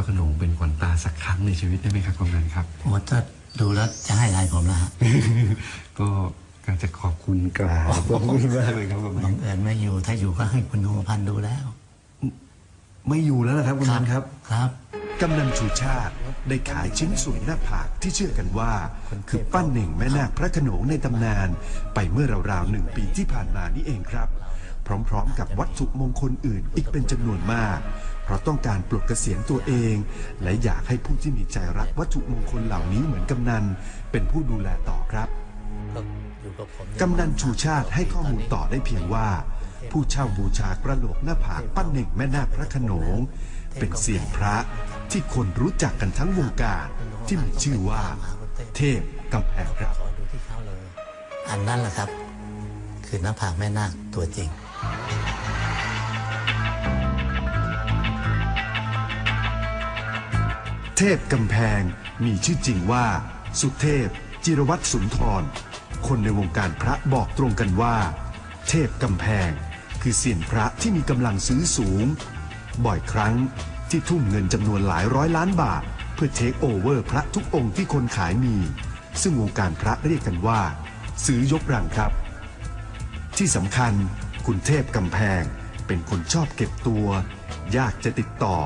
ระโขนงเป็นขวัญตาสักครั้งในชีวิตได้ไหมครับกำนันครับ โอ้ถ้าดูแล้วจะให้อะไรผมละฮะก็การจะขอบคุณกราบขอบคุณมากเลยครับกำนับันงเอิญไม่อยู่ถ้าอยู่ก็ให้คุณธงพันธ์ดูแล้ว ไม่อยู่แล้วนะครับกำนันครับ ครับ กำนันชูชาติได้ขายชิ้นส่วนหน้าผากที่เชื่อกันว่า คือปั้นเหน่งแม่นาคพระโขนงในตำนาน ไปเมื่อราวๆหนึ่งปีที่ผ่านมานี่เองครับ พร้อมๆกับวัตถุมงคลอื่นอีกเป็นจำนวนมากเพ ราะต้องการปลดเกษียณตัวเอง และอยากให้ผู้ที่มีใจรักวัตถุมงคลเหล่านี้เหมือนกำนัน เป็นผู้ดูแลต่อครับก็อยู่กับผมกำนันชูชาติให้ข้อมูลต่อได้เพียงว่า ผู้เช่าบูชากระโหลกหน้าผากปั้นเหน่งแม่นาคพระโขนง เป็นเสียงพระที่คนรู้จักกันทั้งวงการที่มีชื่อว่า เทพกำแพงครับขอดูที่เขาเลยอันนั้นแหละครับ คือหน้าผากแม่นาคตัวจริง เทพกำแพงมีชื่อจริงว่า สุเทพ จิรวัตรสุนทร คนในวงการพระบอกตรงกันว่า เทพกำแพง คือเสียนพระที่มีกำลังซื้อสูง บ่อยครั้งที่ทุ่มเงินจำนวนหลายร้อยล้านบาท เพื่อเทคโอเวอร์พระทุกองค์ที่คนขายมี ซึ่งวงการพระเรียกกันว่า ซื้อยกรังครับ ที่สำคัญคุณเทพกำแพงเป็นคนชอบเก็บตัว ยากจะติดต่อ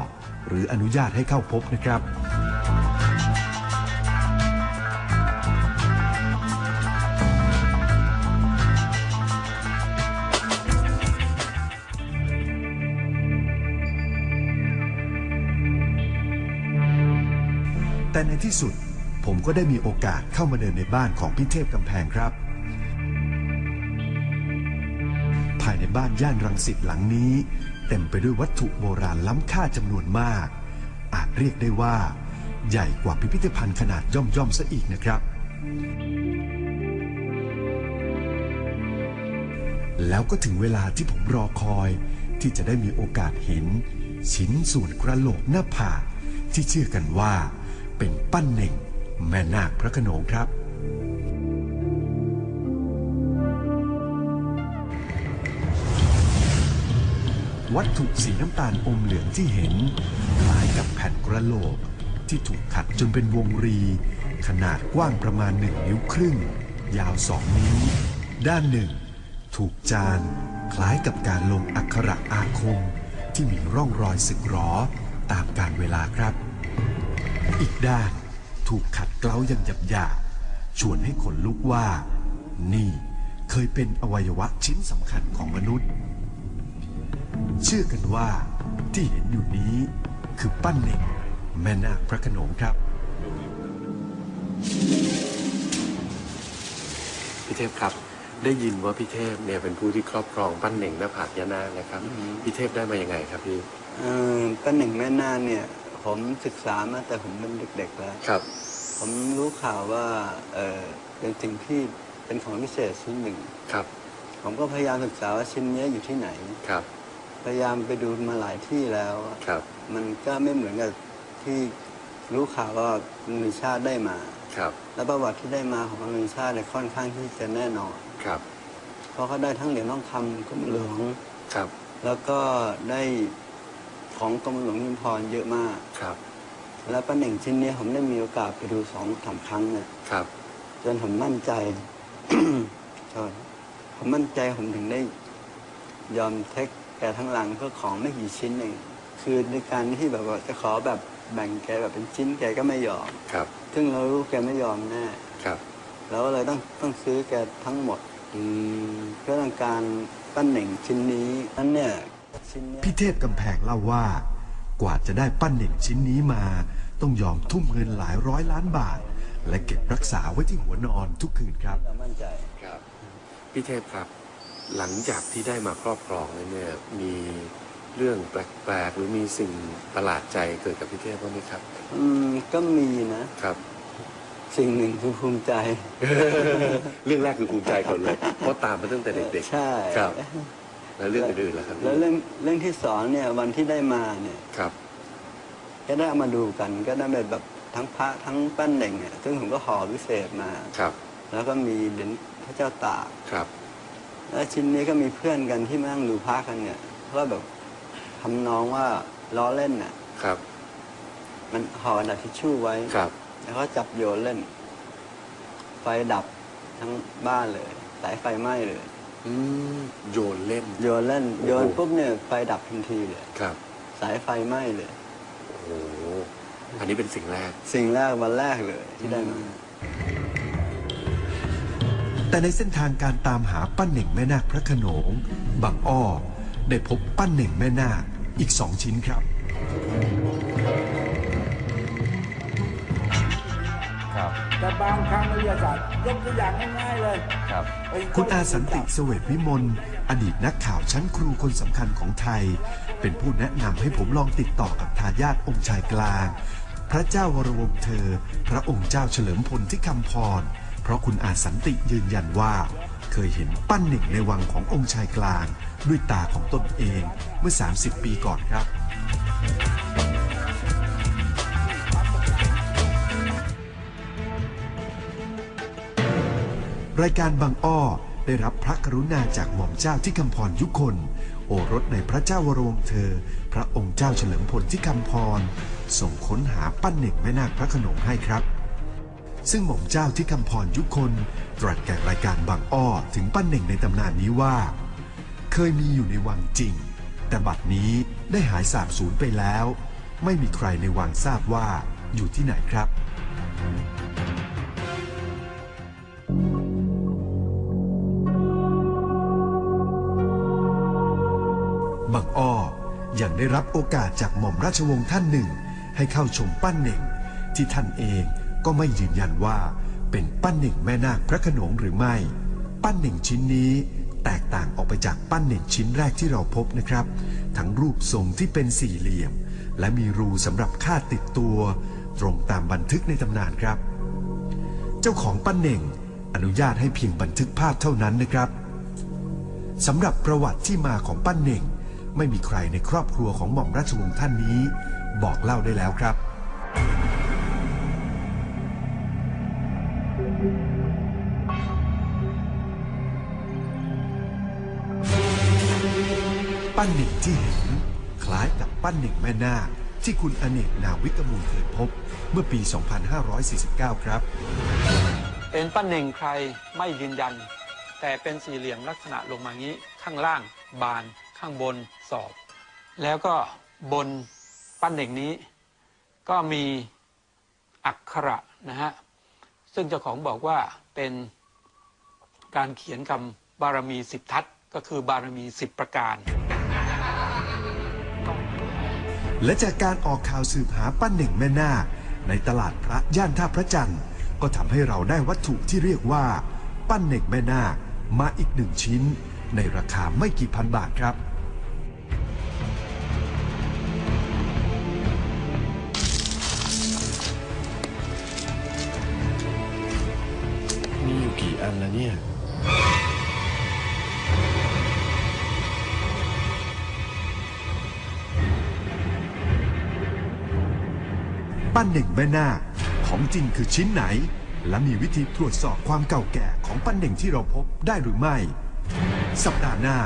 หรืออนุญาตให้เข้าพบนะครับแต่ในที่สุดผมก็ได้มีโอกาสเข้ามาเดินในบ้านของพี่เทพกำแพงครับ ภายในบ้านย่านรังสิตหลังนี้ เต็มไปด้วยวัตถุโบราณล้ำค่าจำนวนมาก อาจเรียกได้ว่า ใหญ่กว่าพิพิธภัณฑ์ขนาดย่อมย่อมๆซะอีกนะครับ แล้วก็ถึงเวลาที่ผมรอคอยที่จะได้มีโอกาสเห็น ชิ้นส่วนกระโหลกหน้าผากที่เชื่อกันว่า เป็นปั้นเหน่งแม่นาคพระโขนงครับ วัตถุสีน้ำตาลอมเหลืองที่เห็น คล้ายกับแผ่นกระโหลก ที่ถูกขัดจนเป็นวงรี ขนาดกว้างประมาณหนึ่งนิ้วครึ่ง ยาวสองนิ้ว ด้านหนึ่ง ถูกจาน คล้ายกับการลงอักขระอาคม ที่มีร่องรอยสึกหรอตามกาลเวลาครับ อีกด้านถูกขัดเกลาอย่างหยาบหยาบๆชวนให้ขนลุกว่า นี่เคยเป็นอวัยวะชิ้นสำคัญของมนุษย์ เชื่อกันว่าที่เห็นอยู่นี้คือปั้นเหน่งแม่นาคพระโขนงครับ พี่เทพครับ ได้ยินว่าพี่เทพเนี่ยเป็นผู้ที่ครอบครองปั้นเหน่งหน้าผากยานาคนะครับ พี่เทพได้มายังไงครับพี่เอ่อป้าหนึ่งแม่นาคเนี่ย ผมศึกษามาแต่ผมเป็นเด็ก ๆ แล้วครับ ผมรู้ข่าวว่าเออเป็นสิ่งที่เป็นของพิเศษชิ้นหนึ่งครับ ผมก็พยายามศึกษาว่าชิ้นเนี้ยอยู่ที่ไหนครับ พยายามไปดูมาหลายที่แล้วครับ มันก็ไม่เหมือนกับที่รู้ข่าวว่าลุงชาติได้มา ครับ และประวัติที่ได้มาของลุงชาติเนี่ยค่อนข้างที่จะแน่นอน ครับ เพราะเขาได้ทั้งเหรียญทองคำกรมหลวง ครับ แล้วก็ได้ของกรมหลวงยิมพรเยอะมาก ครับ แล้วป้าหนึ่งชิ้นนี้ผมได้มีโอกาสไปดูสองสามครั้งเนี่ยครับ จนผมมั่นใจโทษผมมั่นใจผมถึงได้ยอมเทคแกทั้งหลังเพื่อของไม่กี่ชิ้นเองคือในการที่แบบว่าจะขอแบบแบ่งแกแบบเป็นชิ้นแกก็ไม่ยอมครับ ซึ่งเรารู้แกไม่ยอมแน่ครับเราก็เลยต้องต้องซื้อแกทั้งหมดอืมเพื่อต้องการปั้นเหน่งชิ้นนี้นั้นเนี่ยชิ้นเนี้ยพี่เทพกำแพงเล่าว่า กว่าจะได้ปั้นเหน่งชิ้นนี้มา ต้องยอมทุ่มเงินหลายร้อยล้านบาท และเก็บรักษาไว้ที่หัวนอนทุกคืนครับเรามั่นใจครับพี่เทพครับ หลังจากที่ได้มาครอบครองแล้วเนี่ยมีเรื่องแปลกๆ หรือมีสิ่งประหลาดใจเกิดกับพี่เทพบ้างไหมครับ อืมก็มีนะ ครับ สิ่งหนึ่งคือภูมิใจ เรื่องแรกคือภูมิใจก่อนเลยเพราะตามมาตั้งแต่เด็กใช่ๆครับ แล้วเรื่องอื่นๆล่ะครับพี่แล้วเรื่องเรื่องที่สองเนี่ยวันที่ได้มาเนี่ย ครับ ก็ได้เอามาดูกันก็ได้แบบทั้งพระทั้งปั้นเด่งเนี่ยซึ่งผมก็ห่อพิเศษมา ครับ แล้วก็มีเหรียญพระเจ้าตากครับ แล้วชิ้นนี้ก็มีเพื่อนกันที่มานั่งดูพระกันเนี่ยก็แบบทำนองว่าล้อเล่นน่ะ ครับ มันห่อกระดาษทิชชู่ไว้ ครับ แล้วก็จับโยนเล่น ไฟดับทั้งบ้านเลย สายไฟไหม้เลย อืมโยนเล่น โยนเล่นโอ้โหโยนปุ๊บเนี่ยไฟดับทันทีเลย ครับ สายไฟไหม้เลย โอ้โห อันนี้เป็นสิ่งแรก สิ่งแรกวันแรกเลยที่ได้มา แต่ในเส้นทางการตามหาปั้นเหน่งแม่นาคพระโขนงบางอ้อได้พบปั้นเหน่งแม่นาคอีกสองชิ้นครับ ครับ แต่บางครั้งในวิทยาศาสตร์ยกตัวอย่างง่ายๆเลยครับไอ้คุณอาสันติเสเวตวิมลอดีตนักข่าวชั้นครูคนสำคัญของไทย เป็นผู้แนะนำให้ผมลองติดต่อกับทายาทองค์ชายกลาง พระเจ้าวรวงศ์เธอ พระองค์เจ้าเฉลิมพลที่คำพร เพราะคุณอาสันติยืนยันว่า เคยเห็นปั้นหนึ่งในวังขององค์ชายกลาง ด้วยตาของตนเองเมื่อ 30 ปีก่อนครับ รายการบางอ้อได้รับพระกรุณาจากหม่อมเจ้าที่คำพรยุคน โอรสในพระเจ้าวรวงเธอ พระองค์เจ้าเฉลิมพลที่คำพรส่งค้นหาปั้นเหน็กแม่นาคพระขนงให้ครับ ซึ่งหม่อมเจ้าที่คำพรยุคนตรัสแก่รายการบางอ้อถึงปั้นเหน่งในตำนานนี้ว่า เคยมีอยู่ในวังจริง แต่บัดนี้ได้หายสาบสูญไปแล้ว ไม่มีใครในวังทราบว่าอยู่ที่ไหนครับบางอ้อยังได้รับโอกาสจากหม่อมราชวงศ์ท่านหนึ่ง ให้เข้าชมปั้นเหน่ง ที่ท่านเอง ก็ไม่ยืนยันว่าเป็นปั้นหนึ่งแม่นาคพระขนงหรือไม่ ปั้นหนึ่งชิ้นนี้แตกต่างออกไปจากปั้นหนึ่งชิ้นแรกที่เราพบนะครับ ทั้งรูปทรงที่เป็นสี่เหลี่ยม และมีรูสำหรับคาดติดตัว ตรงตามบันทึกในตำนานครับ เจ้าของปั้นหนึ่งอนุญาตให้เพียงบันทึกภาพเท่านั้นนะครับสำหรับประวัติที่มาของปั้นเหน่ง ไม่มีใครในครอบครัวของหม่อมราชวงศ์ท่านนี้ บอกเล่าได้แล้วครับ ปั้นหนึ่งที่เห็น คล้ายกับปั้นหนึ่งแม่นาคที่คุณอเนกนาวิกมูลเคยพบเมื่อปี 2549 ครับ เป็นปั้นเน่งใครไม่ยืนยัน แต่เป็นสี่เหลี่ยมลักษณะลงมางี้ ข้างล่าง บาน ข้างบนสอบ แล้วก็บนปั้นเน่งนี้ ก็มีอักขระนะฮะ ซึ่งเจ้าของบอกว่าเป็นการเขียนคำบารมีสิบทัศก็คือบารมีสิบประการ และจากการออกข่าวสืบหาปั้นเหน่งแม่นาคในตลาดพระย่านท่าพระจันทร์ ก็ทำให้เราได้วัตถุที่เรียกว่า ปั้นเหน่งแม่นาคมาอีกหนึ่งชิ้น ในราคาไม่กี่พันบาทครับ มีอยู่กี่อันแล้วเนี่ย ปั้นเหน่งแม่นาคของจริงคือชิ้นไหน และมีวิธีตรวจสอบความเก่าแก่ของปั้นเหน่งที่เราพบได้หรือไม่ สัปดาห์หน้า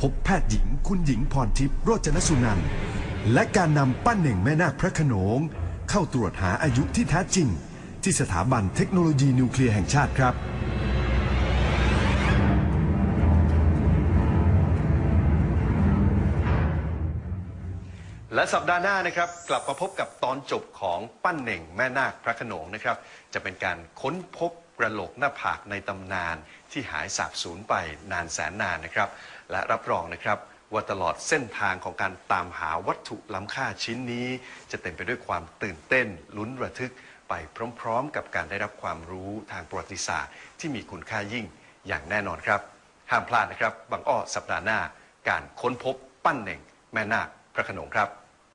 พบแพทย์หญิงคุณหญิงพรทิพย์โรจนสุนันท์และการนำปั้นเหน่งแม่นาคพระขนง เข้าตรวจหาอายุที่แท้จริง ที่สถาบันเทคโนโลยีนิวเคลียร์แห่งชาติครับ และสัปดาห์หน้านะครับ กลับมาพบกับตอนจบของปั้นเหน่งแม่นาคพระขนงนะครับ จะเป็นการค้นพบกระโหลกหน้าผากในตำนานที่หายสาบสูญไปนานแสนนานนะครับ และรับรองนะครับว่าตลอดเส้นทางของการตามหาวัตถุล้ำค่าชิ้นนี้ จะเต็มไปด้วยความตื่นเต้น ลุ้นระทึกไปพร้อม ๆ กับการได้รับความรู้ทางประวัติศาสตร์ ที่มีคุณค่ายิ่งอย่างแน่นอนครับ ห้ามพลาดนะครับ บางอ้อสัปดาห์หน้า การค้นพบปั้นเหน่ง แม่นาคพระขนงครับ